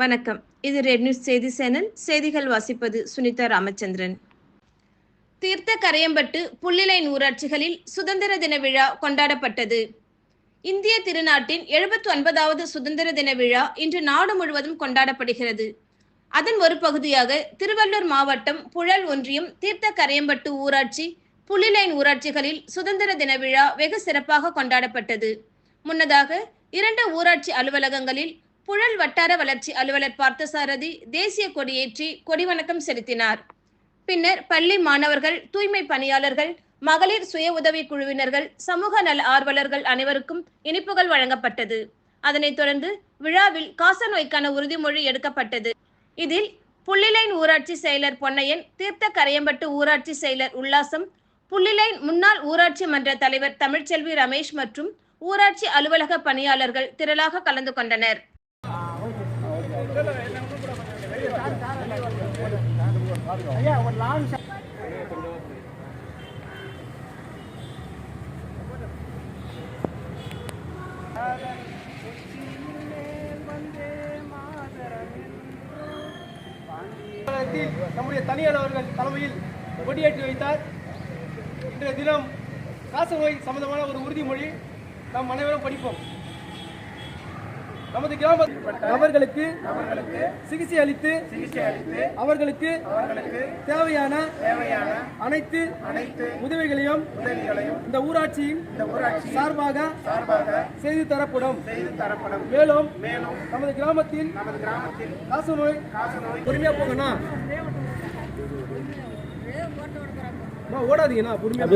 வணக்கம். இது red news செய்தி சேனல். செய்திகள் வாசிப்பது சுனிதா ராமச்சந்திரன். தீர்த்த கரையம்பட்டு புள்ளிலைன் ஊராட்சிகளில் சுதந்திர தின விழா கொண்டாடப்பட்டது. இந்திய திருநாட்டின் எழுபத்தி ஒன்பதாவது சுதந்திர தின விழா இன்று நாடு முழுவதும் கொண்டாடப்படுகிறது. அதன் ஒரு பகுதியாக திருவள்ளூர் மாவட்டம் புழல் ஒன்றியம் தீர்த்த கரையம்பட்டு ஊராட்சி புள்ளிலைன் ஊராட்சிகளில் சுதந்திர தின விழா வெகு சிறப்பாக கொண்டாடப்பட்டது. முன்னதாக இரண்டு ஊராட்சி அலுவலகங்களில் புழல் வட்டார வளர்ச்சி அலுவலர் பார்த்தசாரதி தேசிய கொடியேற்றி கொடிவணக்கம் செலுத்தினார். பின்னர் பள்ளி மாணவர்கள் தூய்மை பணியாளர்கள் மகளிர் சுய உதவி குழுவினர்கள் சமூக நல ஆர்வலர்கள் அனைவருக்கும் இனிப்புகள் வழங்கப்பட்டது. அதனைத் தொடர்ந்து விழாவில் காசநோய்க்கான உறுதிமொழி எடுக்கப்பட்டது. இதில் புள்ளிலைன் ஊராட்சி செயலர் பொன்னையன் தீர்த்த கரையம்பட்டு ஊராட்சி செயலர் உல்லாசம் புள்ளிலைன் முன்னாள் ஊராட்சி மன்ற தலைவர் தமிழ்ச்செல்வி ரமேஷ் மற்றும் ஊராட்சி அலுவலக பணியாளர்கள் திரளாக கலந்து கொண்டனர். மாநிலத்தில் நம்முடைய தனியார் அவர்கள் தலைமையில் கொடியேற்றி வைத்தார். இன்றைய தினம் காசநோய் சம்பந்தமான ஒரு உறுதிமொழி நாம் அனைவரும் படிப்போம். நமது கிராம நபர்களுக்கு சிகிச்சை அளித்து அவர்களுக்கு தேவையான அனைத்து உதவிகளையும் இந்த ஊராட்சியின் சார்பாக செய்து தரப்படும். மேலும் நமது கிராமத்தில் காசநோய் பொறுமையா போங்கண்ணா. அம்மா, ஓடாதீங்கண்ணா பொறுமையா